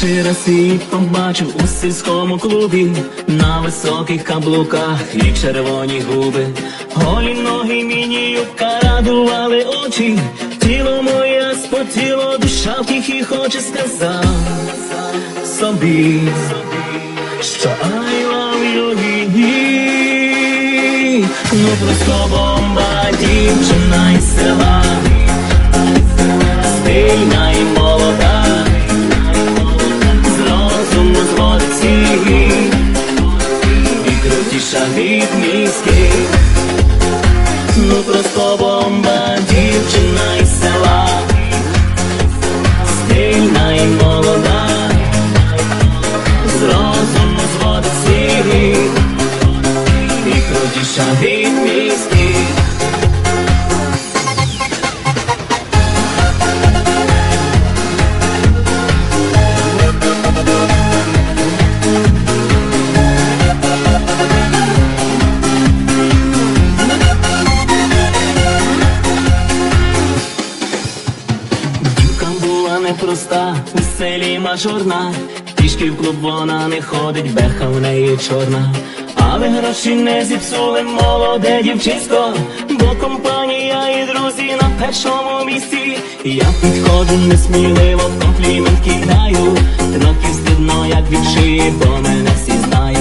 Перший раз її побачив у сільському клубі. На високих каблуках і червоні губи, голі ноги міні юбка радували очі, тіло моє спотіло, душа втіхи хоче сказати собі, що I love you. Ну просто бомба, дівчина із села, стильна і молода від мізки. Була непроста, у селі мажорна, трішки в клуб вона не ходить, беха в неї чорна. Але гроші не зіпсули молоде дівчисько, бо компанія і друзі на першому місці. Я підходжу несміливо, комплімент кидаю, трохи стидно, як від шиї, бо мене всі знають.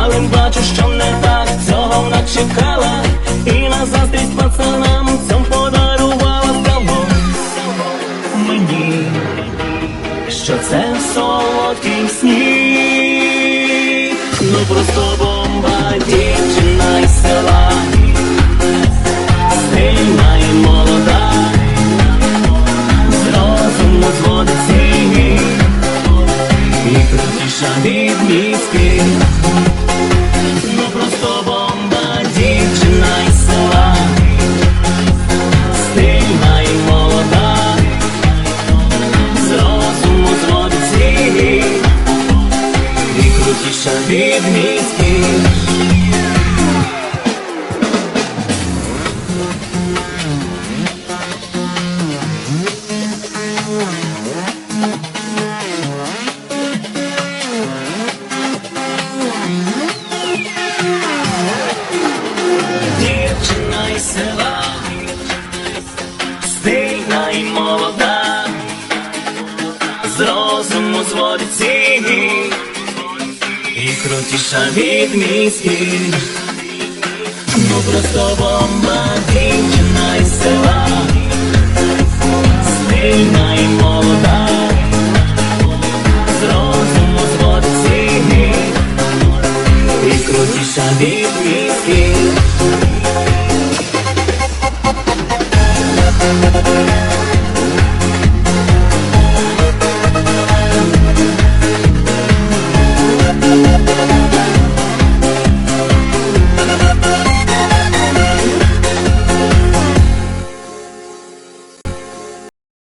Але бачу, що не так, цього вона чекала, і на заздрість пацанам цьому подарувала каву мені, що це солодкий сніг, ну просто бомба, дівчина із села, стильна і молода, з розуму зводить сніг, і крутіша від мізки. Ну просто бомба, дівчина із села, мізки. Розуму і крутіша від мізки. Ну просто бомба, дівчина із села, стильна